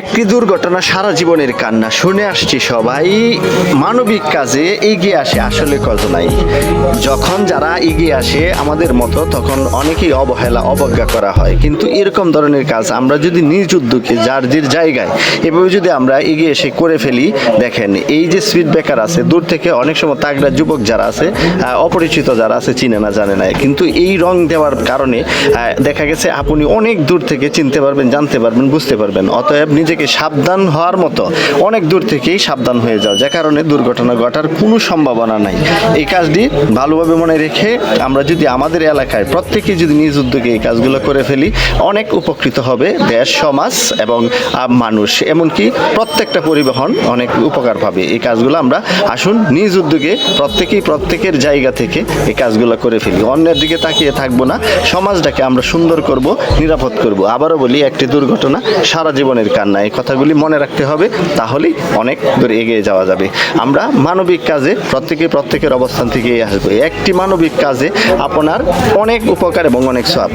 একটি দুর্ঘটনা সারা জীবনের কান্না। শুনে আসছি সবাই, মানবিক কাজে এগিয়ে আসে আসলে কত নাই। যখন যারা এগিয়ে আসে আমাদের মতো, তখন অনেকেই অবহেলা, অবজ্ঞা করা হয়। কিন্তু এরকম ধরনের কাজ আমরা যদি নিজ উদ্যোগে, যার যার জায়গায়, এভাবে যদি আমরা এগিয়ে এসে করে ফেলি, দেখেন, এই যে স্পিড ব্রেকার আছে, দূর থেকে অনেক সময় তাগড়া যুবক যারা আছে অপরিচিত যারা আছে, চিনে না, জানে না। কিন্তু এই রং দেওয়ার কারণে দেখা গেছে, আপনি অনেক দূর থেকে চিনতে পারবেন, জানতে পারবেন, বুঝতে পারবেন। অতএব নিজেকে সাবধান হওয়ার মতো অনেক দূর থেকেই সাবধান হয়ে যাও যে কারণে দুর্ঘটনা ঘটার কোনো সম্ভাবনা নাই। এই কাজটি ভালোভাবে মনে রেখে আমরা যদি আমাদের এলাকায় প্রত্যেকে যদি নিজ উদ্যোগে এই কাজগুলো করে ফেলি, অনেক উপকৃত হবে দেশ, সমাজ এবং মানুষ। এমনকি প্রত্যেকটা পরিবহন অনেক উপকার পাবে। এই কাজগুলো আমরা আসুন নিজ উদ্যোগে প্রত্যেকেই প্রত্যেকের জায়গা থেকে এই কাজগুলো করে ফেলি। অন্যের দিকে তাকিয়ে থাকব না। সমাজটাকে আমরা সুন্দর করব, নিরাপদ করব। আবারও বলি, একটি দুর্ঘটনা সারা জীবনের কান্না। এই কথাগুলি মনে রাখতে হবে, তাহলেই অনেক দূর এগিয়ে যাওয়া যাবে। আমরা মানবিক কাজে প্রত্যেকে প্রত্যেকের অবস্থান থেকে আসব। একটি মানবিক কাজে আপনার অনেক উপকার এবং অনেক সব